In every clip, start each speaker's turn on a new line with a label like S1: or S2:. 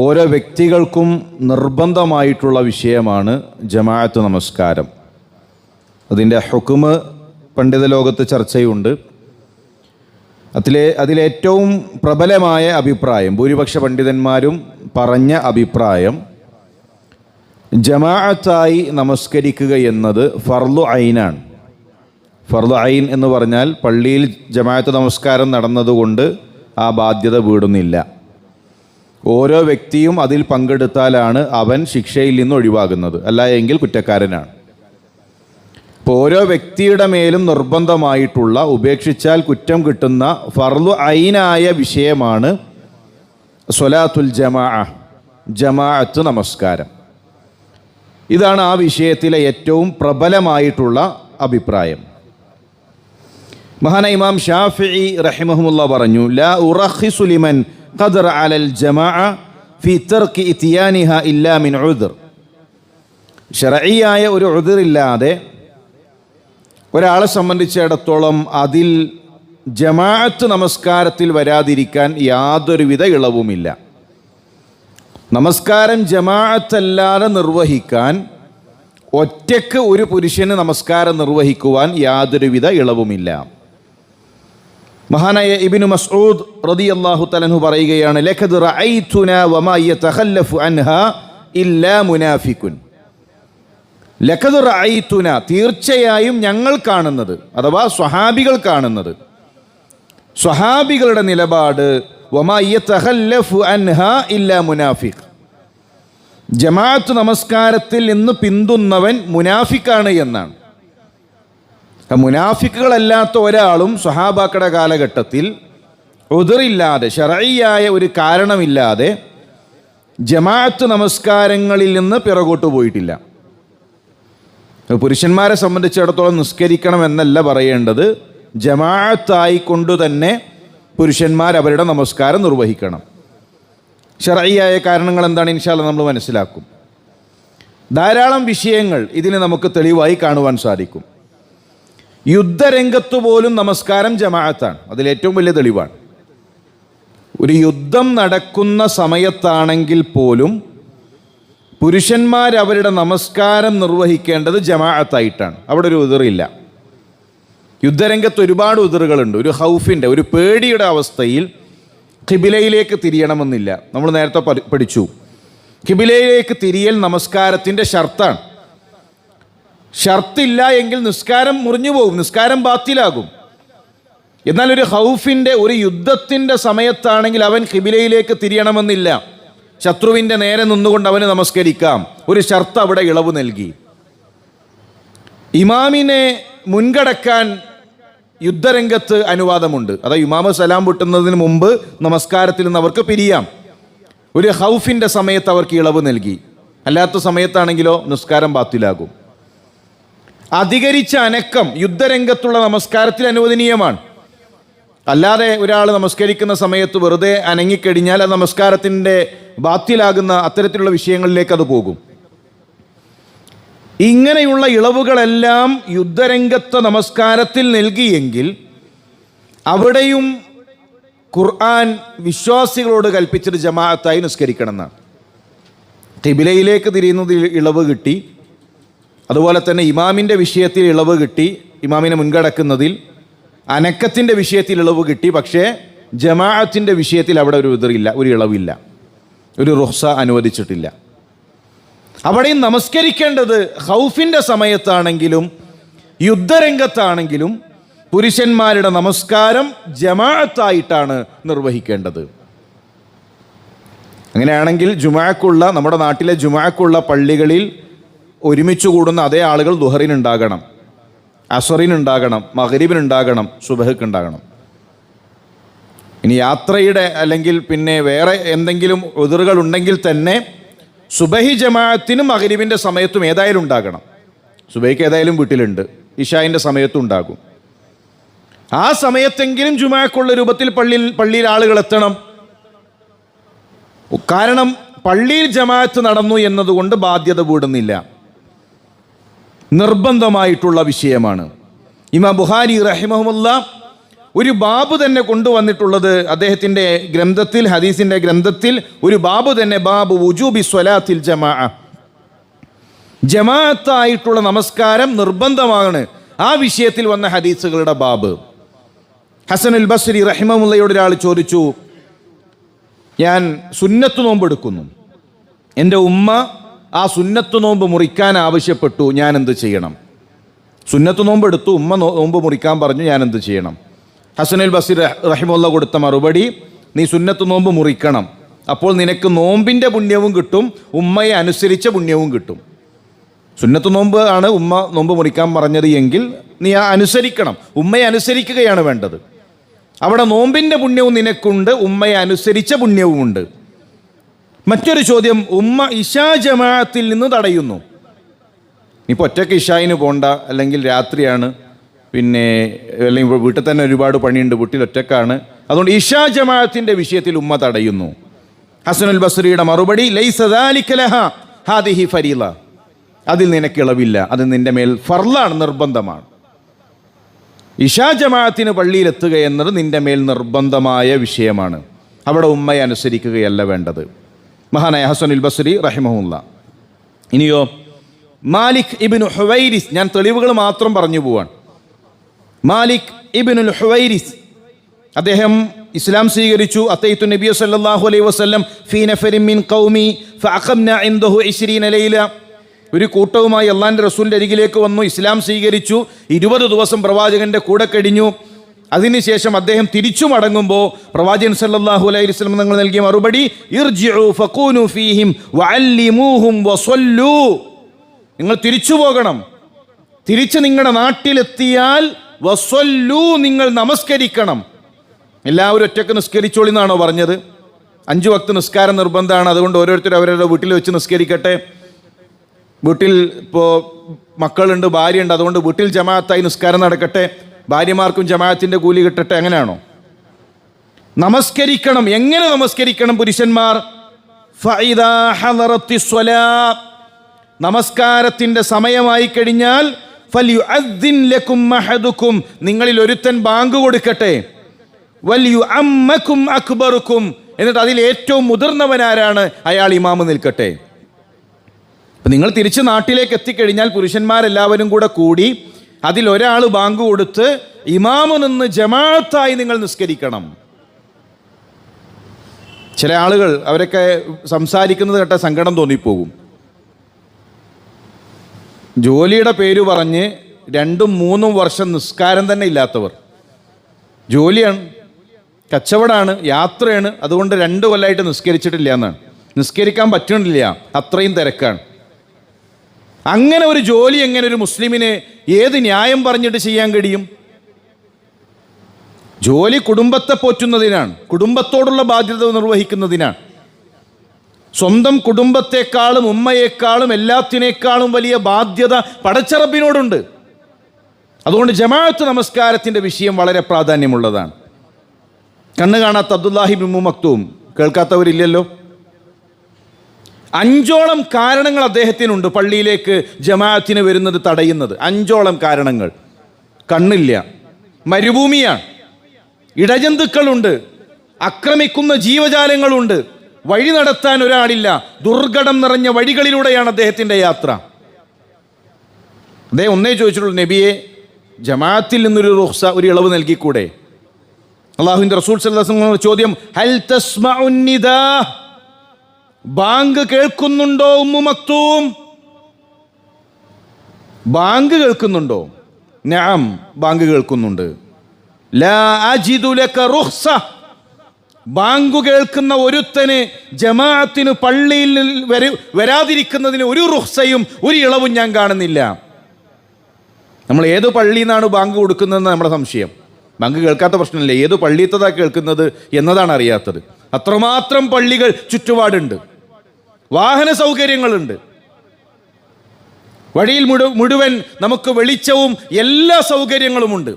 S1: ഓരോ വ്യക്തികൾക്കും നിർബന്ധമായിട്ടുള്ള വിഷയമാണ് ജമാഅത്ത് നമസ്കാരം. അതിന്റെ ഹുക്കുമ് പണ്ഡിത ലോകത്ത് ചർച്ചയുണ്ട്. അതിലെ അതിലേറ്റവും പ്രബലമായ അഭിപ്രായം ഭൂരിപക്ഷ പണ്ഡിതന്മാരും പറഞ്ഞ അഭിപ്രായം ജമാഅത്തായി നമസ്കരിക്കുക എന്നത് ഫർലു ഐനാണ്. ഫർലു ഐൻ എന്ന് പറഞ്ഞാൽ പള്ളിയിൽ ജമാഅത്ത് നമസ്കാരം നടന്നതുകൊണ്ട് ആ ബാധ്യത വീടുന്നില്ല. ഓരോ വ്യക്തിയും അതിൽ പങ്കെടുത്താലാണ് അവൻ ശിക്ഷയിൽ നിന്ന് ഒഴിവാകുന്നത്. അല്ല എങ്കിൽ കുറ്റക്കാരനാണ്. ഇപ്പോൾ ഓരോ വ്യക്തിയുടെ മേലും നിർബന്ധമായിട്ടുള്ള ഉപേക്ഷിച്ചാൽ കുറ്റം കിട്ടുന്ന ഫർദു ഐനായ വിഷയമാണ് സൊലാത്തുൽ ജമാ ജമാഅത്ത് നമസ്കാരം. ഇതാണ് ആ വിഷയത്തിലെ ഏറ്റവും പ്രബലമായിട്ടുള്ള അഭിപ്രായം. മഹാന ഇമാം ഷാഫി റഹിമഹമുല്ല പറഞ്ഞു ലാ ഉറഖിസു ലിമൻ على الجماعة في ترك إتيانها إلا من عذر ഉദ്ർ. ഷറഈയായ ഒരു ഉദ്റില്ലാതെ ഒരാളെ സംബന്ധിച്ചിടത്തോളം അതിൽ ജമാഅത്ത് നമസ്കാരത്തിൽ വരാതിരിക്കാൻ യാതൊരുവിധ ഇളവുമില്ല. നമസ്കാരം ജമാഅത്തല്ലാതെ നിർവഹിക്കാൻ ഒറ്റയ്ക്ക് ഒരു പുരുഷന് നമസ്കാരം നിർവഹിക്കുവാൻ യാതൊരുവിധ ഇളവുമില്ല. മഹാനായ ഇബിനു മസ്ഊദ് റതി അള്ളാഹു തലഹു പറയുകയാണ് ലഖദ് ഇല്ലാ ലഖദ് തീർച്ചയായും ഞങ്ങൾ കാണുന്നത് അഥവാ സ്വഹാബികൾ കാണുന്നത്. സ്വഹാബികളുടെ നിലപാട് വമാ ഇല്ലാ ജമാഅത്ത് നമസ്കാരത്തിൽ നിന്ന് പിന്തുന്നവൻ മുനാഫിക്കാണ് എന്നാണ്. മുനാഫിക്കുകളല്ലാത്ത ഒരാളും സ്വഹാബാക്കയുടെ കാലഘട്ടത്തിൽ ഉതിറില്ലാതെ ഷറയ്യായ ഒരു കാരണമില്ലാതെ ജമാഅത്ത് നമസ്കാരങ്ങളിൽ നിന്ന് പിറകോട്ട് പോയിട്ടില്ല. പുരുഷന്മാരെ സംബന്ധിച്ചിടത്തോളം നിസ്കരിക്കണം എന്നല്ല പറയേണ്ടത് ജമാഅത്തായിക്കൊണ്ടു തന്നെ പുരുഷന്മാർ അവരുടെ നമസ്കാരം നിർവഹിക്കണം. ഷറയ്യായ കാരണങ്ങൾ എന്താണ് ഇൻഷാല്ല നമ്മൾ മനസ്സിലാക്കും. ധാരാളം വിഷയങ്ങൾ ഇതിന് നമുക്ക് തെളിവായി കാണുവാൻ സാധിക്കും. യുദ്ധരംഗത്ത് പോലും നമസ്കാരം ജമാഅത്താണ്. അതിലേറ്റവും വലിയ തെളിവാണ്. ഒരു യുദ്ധം നടക്കുന്ന സമയത്താണെങ്കിൽ പോലും പുരുഷന്മാർ അവരുടെ നമസ്കാരം നിർവഹിക്കേണ്ടത് ജമാഅത്തായിട്ടാണ്. അവിടെ ഒരു ഉതിറില്ല. യുദ്ധരംഗത്ത് ഒരുപാട് ഉതിറുകളുണ്ട്. ഒരു ഹൗഫിന്റെ ഒരു പേടിയുടെ അവസ്ഥയിൽ ഖിബിലയിലേക്ക് തിരിയണമെന്നില്ല. നമ്മൾ നേരത്തെ പഠിച്ചു. ഖിബിലയിലേക്ക് തിരിയൽ നമസ്കാരത്തിന്റെ ഷർത്താണ് ഷർത്തില്ല എങ്കിൽ നിസ്കാരം മുറിഞ്ഞു പോകും നിസ്കാരം ബാത്തിലാകും. എന്നാൽ ഒരു ഹൗഫിന്റെ ഒരു യുദ്ധത്തിന്റെ സമയത്താണെങ്കിൽ അവൻ ഖിബിലയിലേക്ക് തിരിയണമെന്നില്ല. ശത്രുവിന്റെ നേരെ നിന്നുകൊണ്ട് അവന് നമസ്കരിക്കാം. ഒരു ഷർത്ത് അവിടെ ഇളവ് നൽകി. ഇമാമിനെ മുൻകടക്കാൻ യുദ്ധരംഗത്ത് അനുവാദമുണ്ട്. അതായത് ഇമാമ സലാം പൊട്ടുന്നതിന് മുമ്പ് നമസ്കാരത്തിൽ നിന്ന് അവർക്ക് പിരിയാം. ഒരു ഹൗഫിന്റെ സമയത്ത് അവർക്ക് ഇളവ് നൽകി. അല്ലാത്ത സമയത്താണെങ്കിലോ നിസ്കാരം ബാത്തിലാകും. അധികരിച്ച അനക്കം യുദ്ധരംഗത്തുള്ള നമസ്കാരത്തിൽ അനുവദനീയമാണ്. അല്ലാതെ ഒരാൾ നമസ്കരിക്കുന്ന സമയത്ത് വെറുതെ അനങ്ങിക്കഴിഞ്ഞാൽ ആ നമസ്കാരത്തിന്റെ ബാത്തിലാകുന്ന അത്തരത്തിലുള്ള വിഷയങ്ങളിലേക്ക് അത് പോകും. ഇങ്ങനെയുള്ള ഇളവുകളെല്ലാം യുദ്ധരംഗത്തെ നമസ്കാരത്തിൽ നൽകിയെങ്കിൽ അവിടെയും ഖുർആൻ വിശ്വാസികളോട് കൽപ്പിച്ചിട്ട് ജമാഅത്തായി നിസ്കരിക്കണം എന്നാണ് തിബിലയിലേക്ക് തിരിയുന്നതിൽ ഇളവ് കിട്ടി. അതുപോലെ തന്നെ ഇമാമിന്റെ വിഷയത്തിൽ ഇളവ് കിട്ടി ഇമാമിനെ മുൻകടക്കുന്നതിൽ. അനക്കത്തിന്റെ വിഷയത്തിൽ ഇളവ് കിട്ടി പക്ഷേ ജമാഅത്തിന്റെ വിഷയത്തിൽ അവിടെ ഒരു എതിറില്ല ഒരു ഇളവില്ല. ഒരു റുഹ്സ അനുവദിച്ചിട്ടില്ല. അവിടെയും നമസ്കരിക്കേണ്ടത് ഹൗഫിന്റെ സമയത്താണെങ്കിലും യുദ്ധരംഗത്താണെങ്കിലും പുരുഷന്മാരുടെ നമസ്കാരം ജമാഅത്തായിട്ടാണ് നിർവഹിക്കേണ്ടത്. അങ്ങനെയാണെങ്കിൽ ജുമാക്കുള്ള നമ്മുടെ നാട്ടിലെ ജുമാക്കുള്ള പള്ളികളിൽ ഒരുമിച്ച് കൂടുന്ന അതേ ആളുകൾ ദുഹറിനുണ്ടാകണം അസറിനുണ്ടാകണം മഹരീബിനുണ്ടാകണം സുബഹക്കുണ്ടാകണം ഇനി യാത്രയുടെ അല്ലെങ്കിൽ പിന്നെ വേറെ എന്തെങ്കിലും ഉതിറുകൾ ഉണ്ടെങ്കിൽ തന്നെ സുബഹി ജമാഅത്തിനും മഹരീബിന്റെ സമയത്തും ഏതായാലും ഉണ്ടാകണം. സുബഹിക്ക് ഏതായാലും വീട്ടിലുണ്ട് ഇഷായിന്റെ സമയത്തും ഉണ്ടാകും. ആ സമയത്തെങ്കിലും ജുമാക്കുള്ള രൂപത്തിൽ പള്ളിയിൽ പള്ളിയിൽ ആളുകൾ എത്തണം. കാരണം പള്ളിയിൽ ജമാഅത്ത് നടന്നു എന്നതുകൊണ്ട് ബാധ്യത കൂടുന്നില്ല. നിർബന്ധമായിട്ടുള്ള വിഷയമാണ്. ഇമാം ബുഹാരി റഹിമഹമുല്ല ഒരു ബാബു തന്നെ കൊണ്ടുവന്നിട്ടുള്ളത് അദ്ദേഹത്തിന്റെ ഗ്രന്ഥത്തിൽ ഹദീസിന്റെ ഗ്രന്ഥത്തിൽ ഒരു ബാബു തന്നെ ബാബു വുജൂബി സ്വലാത്തിൽ ജമാ ജമാഅത്തായിട്ടുള്ള നമസ്കാരം നിർബന്ധമാണ്. ആ വിഷയത്തിൽ വന്ന ഹദീസുകളുടെ ബാബ്. ഹസൻ ഉൽ ബസ്രി റഹിമമുള്ളയോട് ഒരാൾ ചോദിച്ചു ഞാൻ സുന്നത്ത് നോമ്പെടുക്കുന്നു. എന്റെ ഉമ്മ ആ സുന്നത്ത് നോമ്പ് മുറിക്കാൻ ആവശ്യപ്പെട്ടു ഞാൻ എന്ത് ചെയ്യണം? സുന്നത്ത് നോമ്പ് എടുത്തു ഉമ്മ നോമ്പ് മുറിക്കാൻ പറഞ്ഞു ഞാൻ എന്ത് ചെയ്യണം? ഹസനുൽ ബസീർ റഹിമുള്ള കൊടുത്ത മറുപടി നീ സുന്നത്ത് നോമ്പ് മുറിക്കണം. അപ്പോൾ നിനക്ക് നോമ്പിന്റെ പുണ്യവും കിട്ടും ഉമ്മയെ അനുസരിച്ച പുണ്യവും കിട്ടും. സുന്നത്ത് നോമ്പ് ആണ് ഉമ്മ നോമ്പ് മുറിക്കാൻ പറഞ്ഞത് എങ്കിൽ നീ ആ അനുസരിക്കണം. ഉമ്മയെ അനുസരിക്കുകയാണ് വേണ്ടത്. അവിടെ നോമ്പിന്റെ പുണ്യവും നിനക്കുണ്ട് ഉമ്മയെ അനുസരിച്ച പുണ്യവുമുണ്ട്. മറ്റൊരു ചോദ്യം ഉമ്മ ഇഷാ ജമാഅത്തിൽ നിന്ന് തടയുന്നു. ഇപ്പോൾ ഒറ്റയ്ക്ക് ഇഷായിന് പോണ്ട അല്ലെങ്കിൽ രാത്രിയാണ് പിന്നെ അല്ലെങ്കിൽ വീട്ടിൽ തന്നെ ഒരുപാട് പണിയുണ്ട് വീട്ടിൽ ഒറ്റക്കാണ്. അതുകൊണ്ട് ഇഷാ ജമാഅത്തിന്റെ വിഷയത്തിൽ ഉമ്മ തടയുന്നു. ഹസനുൽ ബസ്രിയുടെ മറുപടി ഹാദിഹി ഫരീല അതിൽ നിനക്ക് ഇളവില്ല അത് നിന്റെ മേൽ ഫർലാണ് നിർബന്ധമാണ്. ഇഷാ ജമാഅത്തിന് പള്ളിയിലെത്തുക എന്നത് നിന്റെ മേൽ നിർബന്ധമായ വിഷയമാണ്. അവിടെ ഉമ്മയെ അനുസരിക്കുകയല്ല വേണ്ടത്. മഹാനായ ഹസനുൽ ബസ്രി റഹിമഹുല്ല. ഇനിയോ മാലിക് ഇബിൻ ഹുവൈരിസ് ഞാൻ തെളിവുകൾ മാത്രം പറഞ്ഞു പോവാണ്. മാലിക് ഇബിനുൽ ഹുവൈരിസ് അദ്ദേഹം ഇസ്ലാം സ്വീകരിച്ചു. അത്തയ്ത്തു നബി സല്ലല്ലാഹു അലൈഹി വസ്ലം ഫീ നഫരിൻ മിൻ ഖൗമി ഫഅഖംന ഇൻദഹു 20 ലൈല. ഒരു കൂട്ടവുമായി അള്ളാന്റെ റസൂലിന്റെ അരികിലേക്ക് വന്നു ഇസ്ലാം സ്വീകരിച്ചു. ഇരുപത് ദിവസം പ്രവാചകന്റെ കൂടെ കഴിഞ്ഞു. അതിനുശേഷം അദ്ദേഹം തിരിച്ചു മടങ്ങുമ്പോൾ പ്രവാചകൻ സല്ലല്ലാഹു അലൈഹി വസല്ലം നിങ്ങൾ നൽകിയ മറുപടി ഫീഹിം വഅല്ലിമൂഹും നിങ്ങൾ തിരിച്ചു പോകണം. തിരിച്ച് നിങ്ങളുടെ നാട്ടിലെത്തിയാൽ വസല്ലൂ നിങ്ങൾ നമസ്കരിക്കണം. എല്ലാവരും ഒറ്റയ്ക്ക് നിസ്കരിച്ചോളി എന്നാണോ പറഞ്ഞത്? അഞ്ചു വക്ത് നിസ്കാരം നിർബന്ധമാണ് അതുകൊണ്ട് ഓരോരുത്തരും അവരുടെ വീട്ടിൽ വെച്ച് നിസ്കരിക്കട്ടെ. വീട്ടിൽ ഇപ്പോൾ മക്കളുണ്ട് ഭാര്യയുണ്ട് അതുകൊണ്ട് വീട്ടിൽ ജമാഅത്തായി നിസ്കാരം നടക്കട്ടെ. ഭാര്യമാർക്കും ജമാഅത്തിന്റെ കൂലി കിട്ടട്ടെ അങ്ങനെയാണോ നമസ്കരിക്കണം. എങ്ങനെ നമസ്കരിക്കണം പുരുഷന്മാർ? നമസ്കാരത്തിന്റെ സമയമായി കഴിഞ്ഞാൽ ലക്കും നിങ്ങളിൽ ഒരുത്തൻ ബാങ്ക് കൊടുക്കട്ടെ. വലിയു അമ്മക്കും അക്ബറുക്കും. എന്നിട്ട് അതിൽ ഏറ്റവും മുതിർന്നവനാരാണ്? അയാൾ ഇമാമ് നിൽക്കട്ടെ. നിങ്ങൾ തിരിച്ച് നാട്ടിലേക്ക് എത്തിക്കഴിഞ്ഞാൽ പുരുഷന്മാരെല്ലാവരും കൂടെ കൂടി അതിൽ ഒരാൾ ബാങ്ക് കൊടുത്ത് ഇമാമ് നിന്ന് ജമാഅത്തായി നിങ്ങൾ നിസ്കരിക്കണം. ചില ആളുകൾ അവരൊക്കെ സംസാരിക്കുന്നത് കേട്ട സങ്കടം തോന്നിപ്പോകും. ജോലിയുടെ പേര് പറഞ്ഞ് രണ്ടും മൂന്നും വർഷം നിസ്കാരം തന്നെ ഇല്ലാത്തവർ. ജോലിയാണ് കച്ചവടമാണ് യാത്രയാണ് അതുകൊണ്ട് രണ്ട് കൊല്ലമായിട്ട് നിസ്കരിച്ചിട്ടില്ല എന്നാണ്. നിസ്കരിക്കാൻ പറ്റണില്ല അത്രയും തിരക്കാണ്. അങ്ങനെ ഒരു ജോലി എങ്ങനെ ഒരു മുസ്ലിമിന് ഏത് ന്യായം പറഞ്ഞിട്ട് ചെയ്യാൻ കഴിയും? ജോലി കുടുംബത്തെ പോറ്റുന്നതിനാണ് കുടുംബത്തോടുള്ള ബാധ്യത നിർവഹിക്കുന്നതിനാണ്. സ്വന്തം കുടുംബത്തെക്കാളും ഉമ്മയേക്കാളും എല്ലാത്തിനേക്കാളും വലിയ ബാധ്യത പടച്ചറബിനോടുണ്ട്. അതുകൊണ്ട് ജമാഅത്ത് നമസ്കാരത്തിന്റെ വിഷയം വളരെ പ്രാധാന്യമുള്ളതാണ്. കണ്ണു കാണാത്ത അബ്ദുല്ലാഹി ബിമു മക്തൂം കേൾക്കാത്തവരില്ലല്ലോ? അഞ്ചോളം കാരണങ്ങൾ അദ്ദേഹത്തിനുണ്ട് പള്ളിയിലേക്ക് ജമാഅത്തിന് വരുന്നത് തടയുന്നത്. അഞ്ചോളം കാരണങ്ങൾ. കണ്ണില്ല. മരുഭൂമിയാണ്. ഇടജന്തുക്കളുണ്ട്. ആക്രമിക്കുന്ന ജീവജാലങ്ങളുണ്ട്. വഴി നടത്താൻ ഒരാളില്ല. ദുർഘടം നിറഞ്ഞ വഴികളിലൂടെയാണ് അദ്ദേഹത്തിന്റെ യാത്ര. അദ്ദേഹം ഒന്നേ ചോദിച്ചിട്ടുള്ളൂ നബിയെ ജമാഅത്തിൽ നിന്നൊരു റുഹ്സ ഒരു ഇളവ് നൽകിക്കൂടെ? അള്ളാഹുവിന്റെ റസൂൽ ചോദ്യം ഹൽ തസ്മ ബാങ്ക് കേൾക്കുന്നുണ്ടോ ഉമ്മു മക്തൂം? ബാങ്ക് കേൾക്കുന്നുണ്ടോ? ഞാം ബാങ്ക് കേൾക്കുന്നുണ്ട്. ബാങ്ക് കേൾക്കുന്ന ഒരുത്തന് ജമാഅത്തിന് പള്ളിയിൽ വര വരാതിരിക്കുന്നതിന് ഒരു റുഹ്സയും ഒരു ഇളവും ഞാൻ കാണുന്നില്ല. നമ്മൾ ഏത് പള്ളിയിൽ നിന്നാണ് ബാങ്ക് കൊടുക്കുന്നതെന്ന് നമ്മുടെ സംശയം. ബാങ്ക് കേൾക്കാത്ത പ്രശ്നമില്ല. ഏത് പള്ളിയത്തതാണ് കേൾക്കുന്നത് എന്നതാണ് അറിയാത്തത്. അത്രമാത്രം പള്ളികൾ ചുറ്റുപാടുണ്ട്. വാഹന സൗകര്യങ്ങളുണ്ട്. വഴിയിൽ മുഴു മുഴുവൻ നമുക്ക് വെളിച്ചവും എല്ലാ സൗകര്യങ്ങളുമുണ്ട്.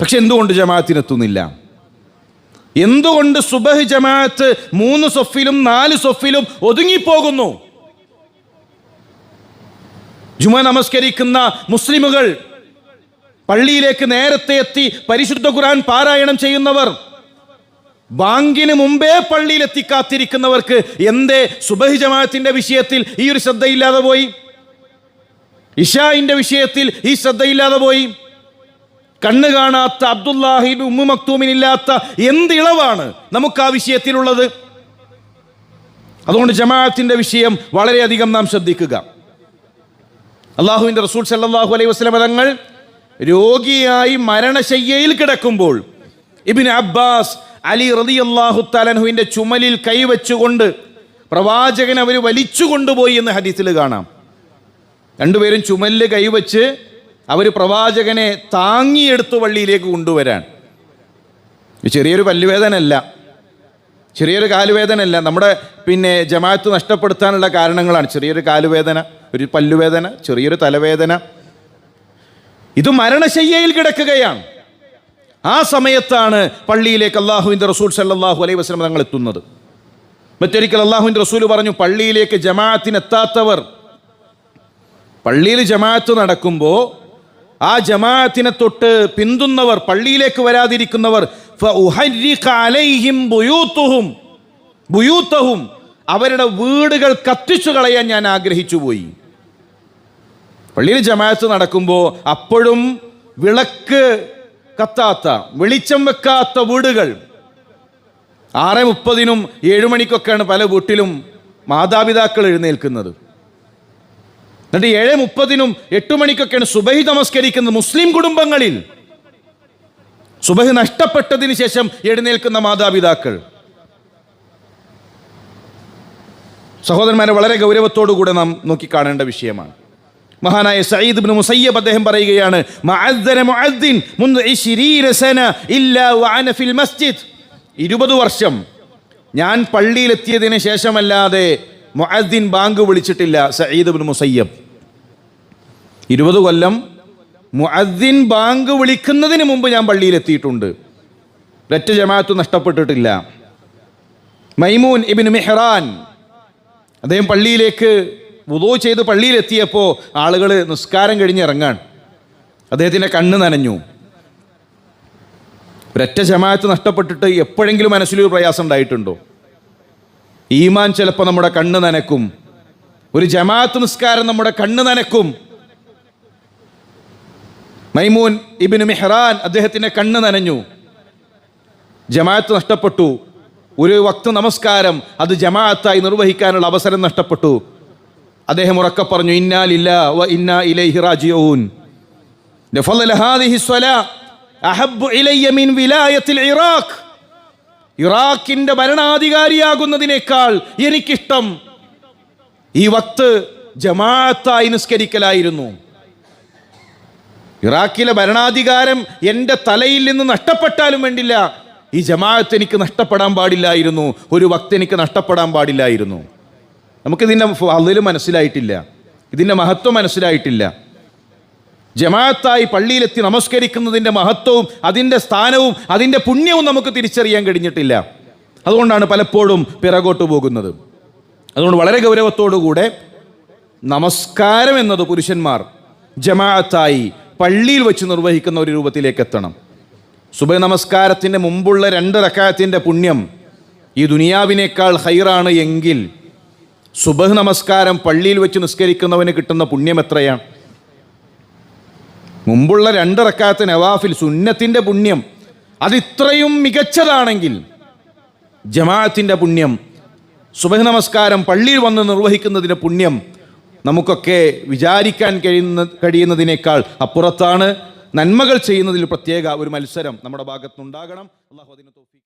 S1: പക്ഷെ എന്തുകൊണ്ട് ജമാഅത്തിനെത്തുന്നില്ല? എന്തുകൊണ്ട് സുബഹ് ജമാഅത്ത് മൂന്ന് സൊഫിലും നാല് സൊഫിലും ഒതുങ്ങിപ്പോകുന്നു? ജുമ നമസ്കരിക്കുന്ന മുസ്ലിമുകൾ പള്ളിയിലേക്ക് നേരത്തെ എത്തി പരിശുദ്ധ ഖുർആൻ പാരായണം ചെയ്യുന്നവർ ബാങ്കിന് മുമ്പേ പള്ളിയിലെത്തി കാത്തിരിക്കുന്നവർക്ക് എന്തേ സുബഹി ജമാഅത്തിന്റെ വിഷയത്തിൽ ഈ ഒരു ശ്രദ്ധയില്ലാതെ പോയി? ഇഷായിന്റെ വിഷയത്തിൽ ഈ ശ്രദ്ധയില്ലാതെ പോയി? കണ്ണ് കാണാത്ത അബ്ദുല്ലാഹിൻ ഉമ്മു മക്തൂമിനില്ലാത്ത എന്ത് ഇളവാണ് നമുക്ക് ആ വിഷയത്തിലുള്ളത്? അതുകൊണ്ട് ജമാഅത്തിന്റെ വിഷയം വളരെയധികം നാം ശ്രദ്ധിക്കുക. അള്ളാഹുവിന്റെ റസൂൽ സല്ലാഹു അലൈഹി വസ്ലം തങ്ങൾ രോഗിയായി മരണശയ്യയിൽ കിടക്കുമ്പോൾ ഇബിൻ അബ്ബാസ് അലി റളിയല്ലാഹു തലൻഹുവിന്റെ ചുമലിൽ കൈവച്ചുകൊണ്ട് പ്രവാചകൻ അവർ വലിച്ചു കൊണ്ടുപോയി എന്ന് ഹദീസിൽ കാണാം. രണ്ടുപേരും ചുമലിൽ കൈവച്ച് അവർ പ്രവാചകനെ താങ്ങിയെടുത്തു പള്ളിയിലേക്ക് കൊണ്ടുവരാൻ. ചെറിയൊരു ചെറിയൊരു പല്ലുവേദനല്ല ചെറിയൊരു കാലുവേദനയല്ല. നമ്മുടെ പിന്നെ ജമാഅത്ത് നഷ്ടപ്പെടുത്താനുള്ള കാരണങ്ങളാണ്. ചെറിയൊരു കാലുവേദന ഒരു പല്ലുവേദന ചെറിയൊരു തലവേദന. ഇത് മരണശയ്യയിൽ കിടക്കുകയാണ്. ആ സമയത്താണ് പള്ളിയിലേക്ക് അള്ളാഹുവിന്റെ റസൂൽ സല്ലാഹു അലൈഹി വസ്ലം തങ്ങൾ എത്തുന്നത്. മറ്റൊരിക്കൽ അള്ളാഹുവിന്റെ റസൂൽ പറഞ്ഞു പള്ളിയിലേക്ക് ജമാഅത്തിനെത്താത്തവർ പള്ളിയിൽ ജമാഅത്ത് നടക്കുമ്പോൾ ആ ജമാഅത്തിനെ തൊട്ട് പിന്തുന്നവർ പള്ളിയിലേക്ക് വരാതിരിക്കുന്നവർ അവരുടെ വീടുകൾ കത്തിച്ചു കളയാൻ ഞാൻ ആഗ്രഹിച്ചു പോയി. പള്ളിയിൽ ജമാഅത്ത് നടക്കുമ്പോൾ അപ്പോഴും വിളക്ക് കത്താത്ത വെളിച്ചം വെക്കാത്ത വീടുകൾ. ആറ് മുപ്പതിനും ഏഴു മണിക്കൊക്കെയാണ് പല വീട്ടിലും മാതാപിതാക്കൾ എഴുന്നേൽക്കുന്നത്. എന്നിട്ട് ഏഴ് മുപ്പതിനും എട്ട് മണിക്കൊക്കെയാണ് സുബഹി നമസ്കരിക്കുന്നത് മുസ്ലിം കുടുംബങ്ങളിൽ. സുബഹി നഷ്ടപ്പെട്ടതിന് ശേഷം എഴുന്നേൽക്കുന്ന മാതാപിതാക്കൾ. സഹോദരന്മാരെ വളരെ ഗൗരവത്തോടു കൂടെ നാം നോക്കിക്കാണേണ്ട വിഷയമാണ്. മഹാനായ സയ്യിദ് ഇബ്നു മുസയ്യബ് അദ്ദേഹം പറയുകയാണ് മഅദ്ദന മുഅദ്ദിൻ ഇശ്രീന സന ഇല്ലാ വഅന ഫിൽ മസ്ജിദ്. ഇരുപത് വർഷം ഞാൻ പള്ളിയിലെത്തിയതിന് ശേഷമല്ലാതെ മുഅദ്ദിൻ ബാങ്ക് വിളിച്ചിട്ടില്ല സയ്യിദ് ഇബ്നു മുസയ്യബ്. ഇരുപത് കൊല്ലം മുഅദ്ദിൻ ബാങ്ക് വിളിക്കുന്നതിന് മുമ്പ് ഞാൻ പള്ളിയിലെത്തിയിട്ടുണ്ട്. ഒറ്റ ജമാഅത്ത് നഷ്ടപ്പെട്ടിട്ടില്ല. മൈമൂൻ ഇബിൻ മെഹ്റാൻ അദ്ദേഹം പള്ളിയിലേക്ക് വുദോ ചെയ്ത് പള്ളിയിലെത്തിയപ്പോൾ ആളുകൾ നിസ്കാരം കഴിഞ്ഞ് ഇറങ്ങാൻ അദ്ദേഹത്തിന്റെ കണ്ണ് നനഞ്ഞു. ഒരൊറ്റ ജമാഅത്ത് നഷ്ടപ്പെട്ടിട്ട് എപ്പോഴെങ്കിലും മനസ്സിലൊരു പ്രയാസം ഉണ്ടായിട്ടുണ്ടോ? ഈമാൻ ചിലപ്പോൾ നമ്മുടെ കണ്ണ് നനക്കും. ഒരു ജമാഅത്ത് നിസ്കാരം നമ്മുടെ കണ്ണ് നനക്കും. മൈമൂൻ ഇബിന് മെഹ്റാൻ അദ്ദേഹത്തിന്റെ കണ്ണ് നനഞ്ഞു. ജമാഅത്ത് നഷ്ടപ്പെട്ടു. ഒരു വക്ത നമസ്കാരം അത് ജമാഅത്തായി നിർവഹിക്കാനുള്ള അവസരം നഷ്ടപ്പെട്ടു. അദ്ദേഹം ഉറക്കെ പറഞ്ഞു ഇന്നാലില്ല വ ഇന്ന ഇലൈഹി റാജിഊൻ. ലഫള ഹാദിഹി സ്വലാ അഹബ്ബു ഇലയ്യ മിൻ വിലായത്തിൽ ഇറാഖ്. ഇറാഖിന്റെ ഭരണാധികാരിയാകുന്നതിനേക്കാൾ എനിക്കിഷ്ടം ഈ വക്ത് ജമാഅത്തായി നിസ്കരിക്കലായിരുന്നു. ഇറാഖിലെ ഭരണാധികാരം എന്റെ തലയിൽ നിന്ന് നഷ്ടപ്പെട്ടാലും വേണ്ടില്ല ഈ ജമാഅത്ത് എനിക്ക് നഷ്ടപ്പെടാൻ പാടില്ലായിരുന്നു ഒരു വക്ത് എനിക്ക് നഷ്ടപ്പെടാൻ പാടില്ലായിരുന്നു. നമുക്കിതിന്റെ അതിൽ മനസ്സിലായിട്ടില്ല. ഇതിന്റെ മഹത്വം മനസ്സിലായിട്ടില്ല. ജമാഅത്തായി പള്ളിയിലെത്തി നമസ്കരിക്കുന്നതിന്റെ മഹത്വവും അതിന്റെ സ്ഥാനവും അതിന്റെ പുണ്യവും നമുക്ക് തിരിച്ചറിയാൻ കഴിഞ്ഞിട്ടില്ല. അതുകൊണ്ടാണ് പലപ്പോഴും പിറകോട്ട് പോകുന്നത്. അതുകൊണ്ട് വളരെ ഗൗരവത്തോടുകൂടെ നമസ്കാരം എന്നത് പുരുഷന്മാർ ജമാഅത്തായി പള്ളിയിൽ വെച്ച് നിർവഹിക്കുന്ന ഒരു രൂപത്തിലേക്ക് എത്തണം. സുബഹ നമസ്കാരത്തിന്റെ മുമ്പുള്ള രണ്ട് റക്കായത്തിന്റെ പുണ്യം ഈ ദുനിയാവിനേക്കാൾ ഹൈറാണ് എങ്കിൽ സുബഹ് നമസ്കാരം പള്ളിയിൽ വെച്ച് നിസ്കരിക്കുന്നവന് കിട്ടുന്ന പുണ്യം എത്രയാണ്? മുമ്പുള്ള രണ്ട് റക്കാത്ത് നവാഫിൽ സുന്നത്തിന്റെ പുണ്യം അതിത്രയും മികച്ചതാണെങ്കിൽ ജമാഅത്തിന്റെ പുണ്യം സുബഹ് നമസ്കാരം പള്ളിയിൽ വന്ന് നിർവഹിക്കുന്നതിന്റെ പുണ്യം നമുക്കൊക്കെ വിചാരിക്കാൻ കഴിയുന്ന കഴിയുന്നതിനേക്കാൾ അപ്പുറത്താണ് നന്മകൾ ചെയ്യുന്നതിൽ പ്രത്യേക ഒരു മത്സരം നമ്മുടെ ഭാഗത്തുനിന്നുണ്ടാകണം. അള്ളാഹു അതിനെ തോഫീക്ക്